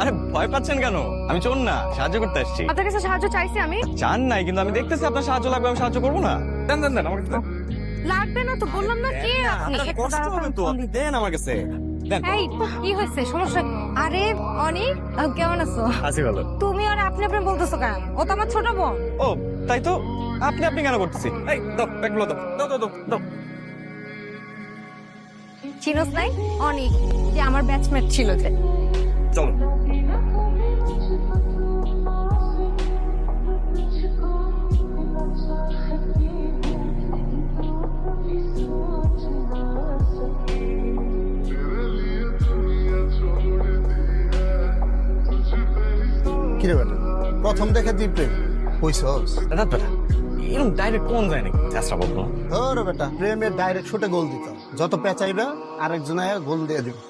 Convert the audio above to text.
আরে ভয় পাচ্ছেন কেন? আমি চোর না সাহায্য করতে আসছি। আপনার কাছে সাহায্য চাইছি আমি? চান নাই কিন্তু আমি দেখতেছি আপনার সাহায্য লাগবে আমি সাহায্য করব না। দেন দেন দেন আমাকে লাগবে না তো বললাম না কে আপনি? কষ্ট হবে তো আপনি দেন আমার কাছে। এই কি হয়েছে? সমস্যা? আরে অনিক আহ, কেমন আছো? আছি ভালো। তুমি আর আপনি আপনি বলতেছো কেন? ও তো আমার ছোট বোন। ও তাই তো? আপনি আপনি কেন করতেছি? এই দাও ব্যাগগুলো দাও দাও দাও দাও দাও। চিনোস নাই? অনিক যে আমার ব্যাচমেট ছিল যে। কিরে বেটা? প্রথম দেখে তুই প্রেম কইছস দাদা বেটা এরকম ডাইরেক্ট কোন যায় নাকি? চেষ্টা বলব ধর বেটা প্রেমের ডাইরেক্ট শুটে গোল দিত যত পেঁচাইবে আরেকজনে গোল দিয়ে দিবে।